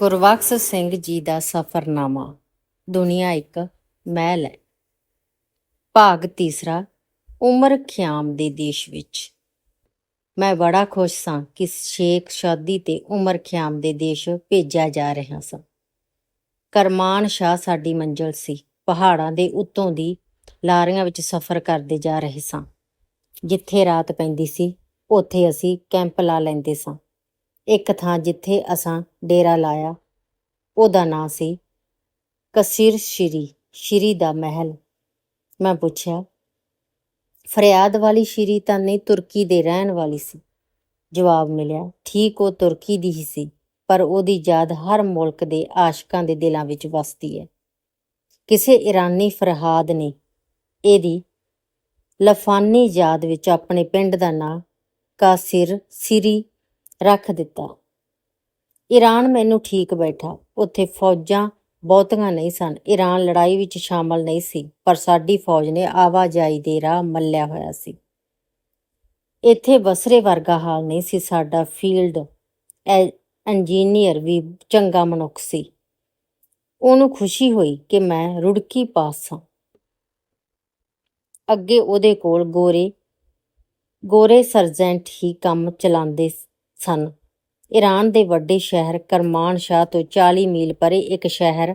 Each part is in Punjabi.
ਗੁਰਬਖਸ਼ ਸਿੰਘ ਜੀ ਦਾ ਸਫ਼ਰਨਾਮਾ, ਦੁਨੀਆ ਇੱਕ ਮਹਿਲ ਹੈ। ਭਾਗ ਤੀਸਰਾ, ਉਮਰ ਖਿਆਮ ਦੇ ਦੇਸ਼ ਵਿੱਚ। ਮੈਂ ਬੜਾ ਖੁਸ਼ ਸਾਂ ਕਿ ਸ਼ੇਖ ਸ਼ਾਦੀ ਤੇ ਉਮਰ ਖਿਆਮ ਦੇ ਦੇਸ਼ ਭੇਜਿਆ ਜਾ ਰਿਹਾ ਸਾਂ। ਕਰਮਾਨ ਸ਼ਾਹ ਸਾਡੀ ਮੰਜ਼ਲ ਸੀ, ਪਹਾੜਾਂ ਦੇ ਉੱਤੋਂ ਦੀ ਲਾਰੀਆਂ ਵਿੱਚ ਸਫ਼ਰ ਕਰਦੇ ਜਾ ਰਹੇ ਸਾਂ। ਜਿੱਥੇ ਰਾਤ ਪੈਂਦੀ ਸੀ, ਉੱਥੇ ਅਸੀਂ ਕੈਂਪ ਲਾ ਲੈਂਦੇ ਸਾਂ। ਇੱਕ ਥਾਂ ਜਿੱਥੇ ਅਸਾਂ ਡੇਰਾ ਲਾਇਆ, ਉਹਦਾ ਨਾਂ ਸੀ ਕਸੀਰ ਸ਼੍ਰੀ ਸ਼੍ਰੀ ਦਾ ਮਹਿਲ। ਮੈਂ ਪੁੱਛਿਆ, ਫਰਿਆਦ ਵਾਲੀ ਸ਼੍ਰੀ ਤਾਂ ਨਹੀਂ ਤੁਰਕੀ ਦੇ ਰਹਿਣ ਵਾਲੀ ਸੀ? ਜਵਾਬ ਮਿਲਿਆ, ਠੀਕ, ਉਹ ਤੁਰਕੀ ਦੀ ਹੀ ਸੀ, ਪਰ ਉਹਦੀ ਯਾਦ ਹਰ ਮੁਲਕ ਦੇ ਆਸ਼ਕਾਂ ਦੇ ਦਿਲਾਂ ਵਿੱਚ ਵਸਦੀ ਹੈ। ਕਿਸੇ ਇਰਾਨੀ ਫਰਹਾਦ ਨੇ ਇਹਦੀ ਲਫਾਨੀ ਯਾਦ ਵਿੱਚ ਆਪਣੇ ਪਿੰਡ ਦਾ ਨਾਂ ਕਾਸਿਰ ਸਿਰੀ ਰੱਖ ਦਿੱਤਾ। ਈਰਾਨ ਮੈਨੂੰ ਠੀਕ ਬੈਠਾ। ਉੱਥੇ ਫੌਜਾਂ ਬਹੁਤੀਆਂ ਨਹੀਂ ਸਨ। ਈਰਾਨ ਲੜਾਈ ਵਿੱਚ ਸ਼ਾਮਲ ਨਹੀਂ ਸੀ, ਪਰ ਸਾਡੀ ਫੌਜ ਨੇ ਆਵਾਜਾਈ ਦੇ ਰਾਹ ਮੱਲਿਆ ਹੋਇਆ ਸੀ। ਇੱਥੇ ਬਸਰੇ ਵਰਗਾ ਹਾਲ ਨਹੀਂ ਸੀ। ਸਾਡਾ ਫੀਲਡ ਐ- ਇੰਜੀਨੀਅਰ ਵੀ ਚੰਗਾ ਮਨੁੱਖ ਸੀ। ਉਹਨੂੰ ਖੁਸ਼ੀ ਹੋਈ ਕਿ ਮੈਂ ਰੁੜਕੀ ਪਾਸ ਹਾਂ। ਅੱਗੇ ਉਹਦੇ ਕੋਲ ਗੋਰੇ ਗੋਰੇ ਸਰਜੈਂਟ ਹੀ ਕੰਮ ਚਲਾਉਂਦੇ ਸਨ। ਈਰਾਨ ਦੇ ਵੱਡੇ ਸ਼ਹਿਰ ਕਰਮਾਨ ਸ਼ਾਹ ਤੋਂ 40 ਮੀਲ ਪਰੇ ਇੱਕ ਸ਼ਹਿਰ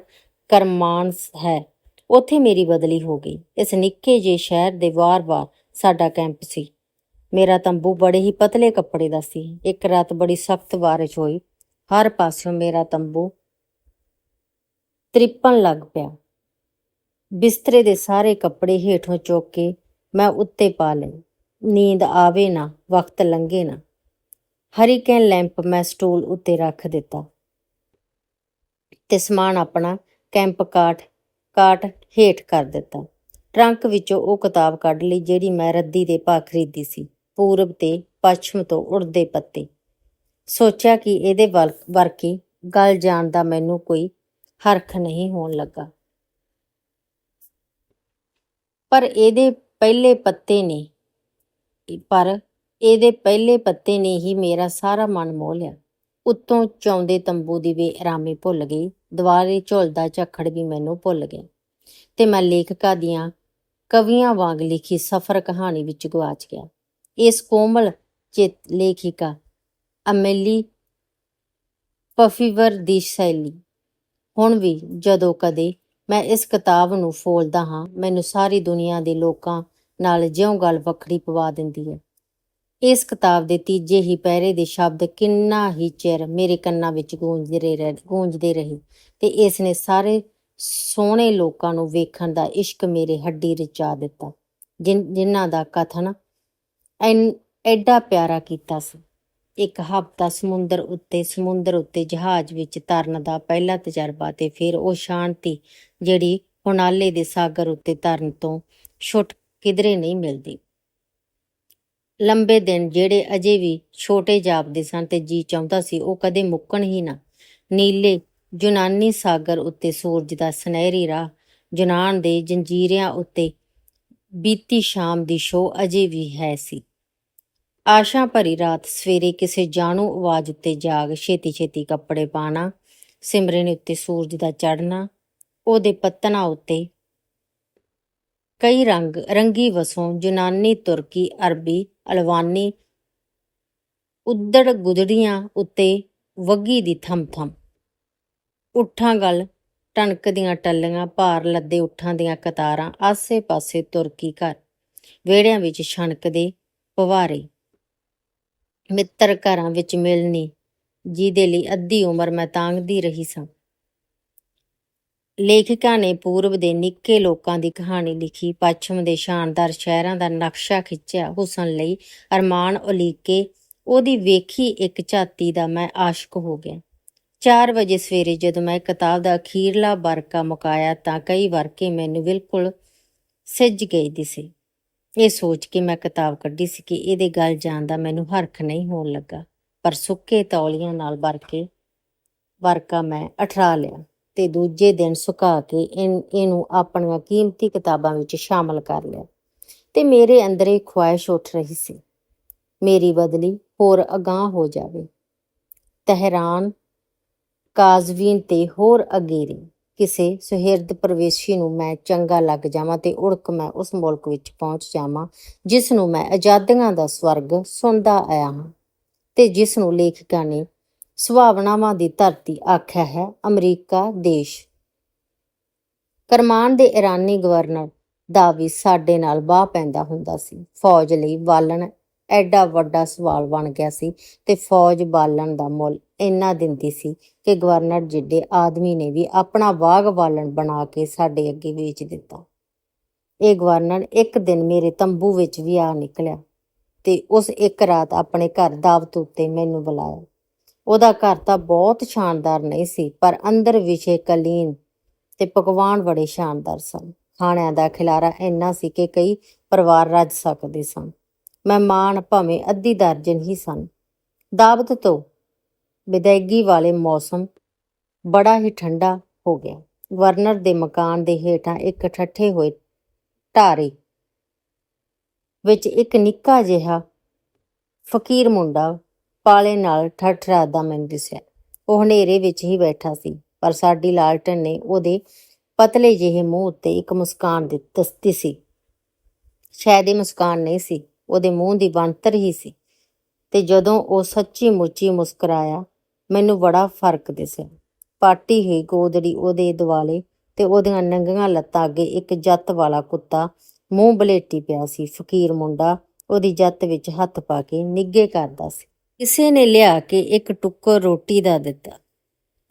ਕਰਮਾਨਸ ਹੈ। ਉੱਥੇ ਮੇਰੀ ਬਦਲੀ ਹੋ ਗਈ। ਇਸ ਨਿੱਕੇ ਜਿਹੇ ਸ਼ਹਿਰ ਦੇ ਵਾਰ-ਵਾਰ ਸਾਡਾ ਕੈਂਪ ਸੀ। ਮੇਰਾ ਤੰਬੂ ਬੜੇ ਹੀ ਪਤਲੇ ਕੱਪੜੇ ਦਾ ਸੀ। ਇੱਕ ਰਾਤ ਬੜੀ ਸਖਤ ਬਾਰਿਸ਼ ਹੋਈ। ਹਰ ਪਾਸਿਓਂ ਮੇਰਾ ਤੰਬੂ ਤ੍ਰਿਪਣ ਲੱਗ ਪਿਆ। ਬਿਸਤਰੇ ਦੇ ਸਾਰੇ ਕੱਪੜੇ ਹੇਠੋਂ ਚੁੱਕ ਕੇ ਮੈਂ ਉੱਤੇ ਪਾ ਲਏ। ਨੀਂਦ ਆਵੇ ਨਾ, ਵਕਤ ਲੰਘੇ ਨਾ। ਹਰੀਕੇਨ ਲੈਂਪ ਮੈਂ ਸਟੂਲ ਉੱਤੇ ਰੱਖ ਦਿੱਤਾ। ਤੇ ਸਮਾਨ ਆਪਣਾ ਕੈਂਪ ਕਾਟ ਕਾਟ ਹੇਠ ਕਰ ਦਿੱਤਾ। ਟਰੰਕ ਵਿੱਚੋਂ ਉਹ ਕਿਤਾਬ ਕੱਢ ਲਈ ਜਿਹੜੀ ਮੈਂ ਰੱਦੀ ਦੇ ਭਾ ਖਰੀਦੀ ਸੀ, ਪੂਰਬ ਤੇ ਪੱਛਮ ਤੋਂ ਉੜਦੇ ਪੱਤੇ। ਸੋਚਿਆ ਕਿ ਇਹਦੇ ਵੱਲ ਵਰਕੀ ਗੱਲ ਜਾਣ ਦਾ ਮੈਨੂੰ ਕੋਈ ਹਰਖ ਨਹੀਂ ਹੋਣ ਲੱਗਾ। ਪਰ ਇਹਦੇ ਪਹਿਲੇ ਪੱਤੇ ਨੇ। ਪਰ ਇਹਦੇ ਪਹਿਲੇ ਪੱਤੇ ਨੇ ਹੀ ਮੇਰਾ ਸਾਰਾ ਮਨ ਮੋਹ ਲਿਆ। ਉੱਤੋਂ ਚੌਂਦੇ ਤੰਬੂ ਦੀ ਬੇਆਰਾਮੀ ਭੁੱਲ ਗਈ। ਦੁਆਰੇ ਝੁਲਦਾ ਝੱਖੜ ਵੀ ਮੈਨੂੰ ਭੁੱਲ ਗਿਆ। ਤੇ ਮੈਂ ਲੇਖਕਾਂ ਦੀਆਂ ਕਵੀਆਂ ਵਾਂਗ ਲਿਖੀ ਸਫ਼ਰ ਕਹਾਣੀ ਵਿੱਚ ਗਵਾਚ ਗਿਆ। ਇਸ ਕੋਮਲ ਚਿਤ ਲੇਖਿਕਾ ਅਮੇਲੀ ਪਫੀਵਰ ਦੀ ਸ਼ੈਲੀ। ਹੁਣ ਵੀ ਜਦੋਂ ਕਦੇ ਮੈਂ ਇਸ ਕਿਤਾਬ ਨੂੰ ਫੋਲਦਾ ਹਾਂ, ਮੈਨੂੰ ਸਾਰੀ ਦੁਨੀਆ ਦੇ ਲੋਕਾਂ ਨਾਲ ਜਿਉਂ ਗੱਲ ਵੱਖਰੀ ਪਵਾ ਦਿੰਦੀ ਹੈ। ਇਸ ਕਿਤਾਬ ਦੇ ਤੀਜੇ ਹੀ ਪਹਿਰੇ ਦੇ ਸ਼ਬਦ ਕਿੰਨਾ ਹੀ ਚਿਰ ਮੇਰੇ ਕੰਨਾਂ ਵਿੱਚ ਗੂੰਜਦੇ ਰਹੇ ਗੂੰਜਦੇ ਰਹੇ ਤੇ ਇਸ ਨੇ ਸਾਰੇ ਸੋਹਣੇ ਲੋਕਾਂ ਨੂੰ ਵੇਖਣ ਦਾ ਇਸ਼ਕ ਮੇਰੇ ਹੱਡੀ ਰਚਾ ਦਿੱਤਾ, ਜਿਨ- ਜਿਨ੍ਹਾਂ ਦਾ ਕਥਨ ਐਨ, ਐਡਾ ਪਿਆਰਾ ਕੀਤਾ ਸੀ। ਇੱਕ ਹਫ਼ਤਾ ਸਮੁੰਦਰ ਉੱਤੇ ਸਮੁੰਦਰ ਉੱਤੇ ਜਹਾਜ਼ ਵਿੱਚ ਤਰਨ ਦਾ ਪਹਿਲਾ ਤਜਰਬਾ ਤੇ ਫਿਰ ਉਹ ਸ਼ਾਂਤੀ ਜਿਹੜੀ ਹੁਣਾਲੇ ਦੇ ਸਾਗਰ ਉੱਤੇ ਤਰਨ ਤੋਂ ਛੁੱਟ ਕਿਧਰੇ ਨਹੀਂ ਮਿਲਦੀ। ਲੰਬੇ ਦਿਨ ਜਿਹੜੇ ਅਜੇ ਵੀ ਛੋਟੇ ਜਾਪਦੇ ਸਨ ਤੇ ਜੀ ਚਾਹੁੰਦਾ ਸੀ, ਉਹ ਕਦੇ ਮੁੱਕਣ ਹੀ ਨਾ। ਨੀਲੇ ਯੂਨਾਨੀ ਸਾਗਰ ਉੱਤੇ ਸੂਰਜ ਦਾ ਸੁਨਹਿਰੀ ਰਾਹ ਜਨਾਨ ਦੇ ਜੰਜੀਰਿਆਂ ਉੱਤੇ ਬੀਤੀ ਸ਼ਾਮ ਦੀ ਸ਼ੋ ਅਜੇ ਵੀ ਹੈ ਸੀ। ਆਸ਼ਾ ਭਰੀ ਰਾਤ ਸਵੇਰੇ ਕਿਸੇ ਜਾਣੂ ਆਵਾਜ਼ ਉੱਤੇ ਜਾਗ ਛੇਤੀ ਛੇਤੀ ਕੱਪੜੇ ਪਾਣਾ ਸਿਮਰਨ ਉੱਤੇ ਸੂਰਜ ਦਾ ਚੜ੍ਹਨਾ, ਉਹਦੇ ਪੱਤਨਾਂ ਉੱਤੇ ਕਈ ਰੰਗ, ਰੰਗੀ ਵਸੋਂ ਯੂਨਾਨੀ ਤੁਰਕੀ, ਅਰਬੀ, ਅਲਵਾਨੀ ਉਦੜ ਗੁਦੜੀਆਂ ਉੱਤੇ ਵੱਗੀ ਦੀ ਥਮ ਥਮ ਉੱਠਾਂ ਗਲ ਟਣਕਦੀਆਂ ਟੱਲੀਆਂ, ਭਾਰ ਲੱਦੇ ਉੱਠਾਂ ਦੀਆਂ ਕਤਾਰਾਂ, ਆਸੇ-ਪਾਸੇ ਤੁਰਕੀ ਘਰ, ਵਿਹੜਿਆਂ ਵਿੱਚ ਛਣਕਦੇ ਪਵਾਰੇ। ਮਿੱਤਰ ਘਰਾਂ ਵਿੱਚ ਮਿਲਣੀ, ਜਿਹਦੇ ਲਈ ਅੱਧੀ ਉਮਰ ਮੈਂ ਤਾਂਗਦੀ ਰਹੀ ਸਾਂ। ਲੇਖਕਾਂ ਨੇ ਪੂਰਬ ਦੇ ਨਿੱਕੇ ਲੋਕਾਂ ਦੀ ਕਹਾਣੀ ਲਿਖੀ, ਪੱਛਮ ਦੇ ਸ਼ਾਨਦਾਰ ਸ਼ਹਿਰਾਂ ਦਾ ਨਕਸ਼ਾ ਖਿੱਚਿਆ, ਹੁਸਨ ਲਈ ਅਰਮਾਨ ਉਲੀਕੇ, ਉਹਦੀ ਵੇਖੀ ਇੱਕ ਝਾਤੀ ਦਾ ਮੈਂ ਆਸ਼ਕ ਹੋ ਗਿਆ। 4 ਵਜੇ ਸਵੇਰੇ ਜਦੋਂ ਮੈਂ ਕਿਤਾਬ ਦਾ ਅਖੀਰਲਾ ਵਰਕਾ ਮੁਕਾਇਆ ਤਾਂ ਕਈ ਵਰਕੇ ਮੈਨੂੰ ਬਿਲਕੁਲ ਸਿੱਜ ਗਏ ਦਿਸੇ ਇਹ ਸੋਚ ਕੇ ਮੈਂ ਕਿਤਾਬ ਕੱਢੀ ਸੀ ਕਿ ਇਹਦੇ ਗੱਲ ਜਾਣ ਦਾ ਮੈਨੂੰ ਹਰਖ ਨਹੀਂ ਹੋਣ ਲੱਗਾ, ਪਰ ਸੁੱਕੇ ਤੌਲੀਆਂ ਨਾਲ ਵਰਕੇ ਵਰਕਾ ਮੈਂ ਅਠਰਾ ਲਿਆ। ਤੇ ਦੂਜੇ ਦਿਨ ਸੁਕਾ ਕੇ ਇਨ- ਇਹਨੂੰ ਆਪਣੀਆਂ ਕੀਮਤੀ ਕਿਤਾਬਾਂ ਵਿੱਚ ਸ਼ਾਮਲ ਕਰ ਲਿਆ। ਤੇ ਮੇਰੇ ਅੰਦਰ ਇਹ ਖੁਆਇਸ਼ ਉੱਠ ਰਹੀ ਸੀ, ਮੇਰੀ ਬਦਲੀ ਹੋਰ ਅਗਾਂਹ ਹੋ ਜਾਵੇ। ਤਹਿਰਾਨ, ਕਾਜ਼ਵੀਨ ਤੇ ਹੋਰ ਅਗੇਰੇ, ਕਿਸੇ ਸੁਹਿਰਦ ਪ੍ਰਵੇਸ਼ੀ ਨੂੰ ਮੈਂ ਚੰਗਾ ਲੱਗ ਜਾਵਾਂ ਤੇ ਉੜਕ ਮੈਂ ਉਸ ਮੁਲਕ ਵਿੱਚ ਪਹੁੰਚ ਜਾਵਾਂ, ਜਿਸ ਨੂੰ ਮੈਂ ਆਜ਼ਾਦੀਆਂ ਦਾ ਸਵਰਗ ਸੁਣਦਾ ਆਇਆ ਹਾਂ ਤੇ ਜਿਸ ਨੂੰ ਲੇਖਕਾਂ ਨੇ ਸੁਭਾਵਨਾਵਾਂ ਦੀ ਧਰਤੀ ਆਖਿਆ ਹੈ, ਅਮਰੀਕਾ ਦੇਸ਼। ਕਰਮਾਨ ਦੇ ਇਰਾਨੀ ਗਵਰਨਰ ਦਾ ਵੀ ਸਾਡੇ ਨਾਲ ਬਾਹ ਪੈਂਦਾ ਹੁੰਦਾ ਸੀ। ਫੌਜ ਲਈ ਬਾਲਣ ਐਡਾ ਵੱਡਾ ਸਵਾਲ ਬਣ ਗਿਆ ਸੀ ਤੇ ਫੌਜ ਬਾਲਣ ਦਾ ਮੁੱਲ ਇੰਨਾ ਦਿੰਦੀ ਸੀ ਕਿ ਗਵਰਨਰ ਜਿੱਡੇ ਆਦਮੀ ਨੇ ਵੀ ਆਪਣਾ ਬਾਗ ਬਾਲਣ ਬਣਾ ਕੇ ਸਾਡੇ ਅੱਗੇ ਵੇਚ ਦਿੱਤਾ। ਇਹ ਗਵਰਨਰ ਇੱਕ ਦਿਨ ਮੇਰੇ ਤੰਬੂ ਵਿੱਚ ਵੀ ਆ ਨਿਕਲਿਆ ਤੇ ਉਸ ਇੱਕ ਰਾਤ ਆਪਣੇ ਘਰ ਦਾਵਤ ਉੱਤੇ ਮੈਨੂੰ ਬੁਲਾਇਆ। ਉਹਦਾ ਘਰ ਤਾਂ ਬਹੁਤ ਸ਼ਾਨਦਾਰ ਨਹੀਂ ਸੀ, ਪਰ ਅੰਦਰ ਵਿਸ਼ੇ ਕਲੀਨ ਤੇ ਪਕਵਾਨ ਬੜੇ ਸ਼ਾਨਦਾਰ ਸਨ। ਖਾਣਿਆਂ ਦਾ ਖਿਲਾਰਾ ਇੰਨਾ ਸੀ ਕਿ ਕਈ ਪਰਿਵਾਰ ਰੱਜ ਸਕਦੇ ਸਨ। ਮਹਿਮਾਨ ਭਾਵੇਂ ਅੱਧੀ ਦਰਜਨ ਹੀ ਸਨ। ਦਾਵਤ ਤੋਂ ਵਿਦਾਇਗੀ ਵਾਲੇ ਮੌਸਮ ਬੜਾ ਹੀ ਠੰਡਾ ਹੋ ਗਿਆ। ਵਰਨਰ ਦੇ ਮਕਾਨ ਦੇ ਹੇਠਾਂ ਇੱਕ ਠੱਠੇ ਹੋਏ ਢਾਰੇ ਵਿੱਚ ਇੱਕ ਨਿੱਕਾ ਜਿਹਾ ਫਕੀਰ ਮੁੰਡਾ ਪਾਲੇ ਨਾਲ ਠਠਰਾਦਾ ਮੈਨੂੰ ਦਿਸਿਆ। ਉਹ ਹਨੇਰੇ ਵਿੱਚ ਹੀ ਬੈਠਾ ਸੀ, ਪਰ ਸਾਡੀ ਲਾਲਟਨ ਨੇ ਉਹਦੇ ਪਤਲੇ ਜਿਹੇ ਮੂੰਹ ਉੱਤੇ ਇੱਕ ਮੁਸਕਾਨ ਦਿੱ- ਦੱਸਦੀ ਸੀ। ਸ਼ਾਇਦ ਇਹ ਮੁਸਕਾਨ ਨਹੀਂ ਸੀ, ਉਹਦੇ ਮੂੰਹ ਦੀ ਬਣਤਰ ਹੀ ਸੀ। ਤੇ ਜਦੋਂ ਉਹ ਸੱਚੀ ਮੁੱਚੀ ਮੁਸਕਰਾਇਆ, ਮੈਨੂੰ ਬੜਾ ਫ਼ਰਕ ਦਿਸਿਆ। ਪਾਟੀ ਹੋਈ ਗੋਦੜੀ ਉਹਦੇ ਦੁਆਲੇ ਤੇ ਉਹਦੀਆਂ ਨੰਗੀਆਂ ਲੱਤਾਂ ਅੱਗੇ ਇੱਕ ਜੱਤ ਵਾਲਾ ਕੁੱਤਾ ਮੂੰਹ ਬਲੇਟੀ ਪਿਆ ਸੀ। ਫਕੀਰ ਮੁੰਡਾ ਉਹਦੀ ਜੱਤ ਵਿੱਚ ਹੱਥ ਪਾ ਕੇ ਨਿੱਗੇ ਕਰਦਾ ਸੀ। ਕਿਸੇ ਨੇ ਲਿਆ ਕੇ ਇੱਕ ਟੁੱਕਰ ਰੋਟੀ ਦਾ ਦਿੱਤਾ।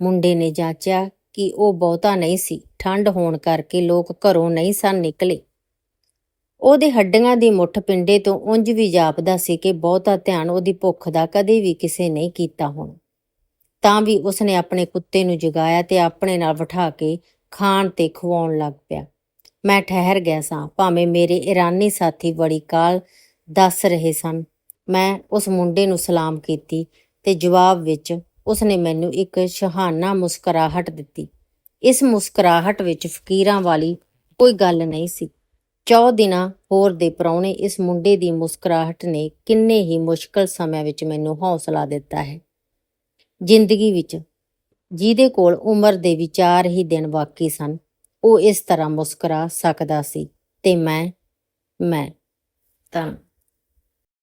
ਮੁੰਡੇ ਨੇ ਜਾਂਚਿਆ ਕਿ ਉਹ ਬਹੁਤਾ ਨਹੀਂ ਸੀ। ਠੰਡ ਹੋਣ ਕਰਕੇ ਲੋਕ ਘਰੋਂ ਨਹੀਂ ਸਨ ਨਿਕਲੇ। ਉਹਦੇ ਹੱਡੀਆਂ ਦੀ ਮੁੱਠ ਪਿੰਡੇ ਤੋਂ ਉਂਝ ਵੀ ਜਾਪਦਾ ਸੀ ਕਿ ਬਹੁਤਾ ਧਿਆਨ ਉਹਦੀ ਭੁੱਖ ਦਾ ਕਦੇ ਵੀ ਕਿਸੇ ਨਹੀਂ ਕੀਤਾ ਹੋਣਾ। ਤਾਂ ਵੀ ਉਸਨੇ ਆਪਣੇ ਕੁੱਤੇ ਨੂੰ ਜਗਾਇਆ ਤੇ ਆਪਣੇ ਨਾਲ ਬਿਠਾ ਕੇ ਖਾਣ ਤੇ ਖਵਾਉਣ ਲੱਗ ਪਿਆ। ਮੈਂ ਠਹਿਰ ਗਿਆ ਸਾਂ। ਭਾਵੇਂ ਮੇਰੇ ਇਰਾਨੀ ਸਾਥੀ ਬੜੀ ਕਾਲ ਦੱਸ ਰਹੇ ਸਨ ਮੈਂ ਉਸ ਮੁੰਡੇ ਨੂੰ ਸਲਾਮ ਕੀਤੀ ਤੇ ਜਵਾਬ ਵਿੱਚ ਉਸਨੇ ਮੈਨੂੰ ਇੱਕ ਸ਼ਹਾਨਾ ਮੁਸਕਰਾਹਟ ਦਿੱਤੀ। ਇਸ ਮੁਸਕਰਾਹਟ ਵਿੱਚ ਫਕੀਰਾਂ ਵਾਲੀ ਕੋਈ ਗੱਲ ਨਹੀਂ ਸੀ। ਚੌ ਦਿਨਾਂ ਹੋਰ ਦੇ ਪ੍ਰਾਹੁਣੇ ਇਸ ਮੁੰਡੇ ਦੀ ਮੁਸਕਰਾਹਟ ਨੇ ਕਿੰਨੇ ਹੀ ਮੁਸ਼ਕਲ ਸਮਿਆਂ ਵਿੱਚ ਮੈਨੂੰ ਹੌਸਲਾ ਦਿੱਤਾ ਹੈ। ਜ਼ਿੰਦਗੀ ਵਿੱਚ ਜਿਹਦੇ ਕੋਲ ਉਮਰ ਦੇ ਵਿਚਾਰ ਹੀ ਦਿਨ ਬਾਕੀ ਸਨ, ਉਹ ਇਸ ਤਰ੍ਹਾਂ ਮੁਸਕਰਾ ਸਕਦਾ ਸੀ ਤੇ ਮੈਂ ਮੈਂ ਤਾਂ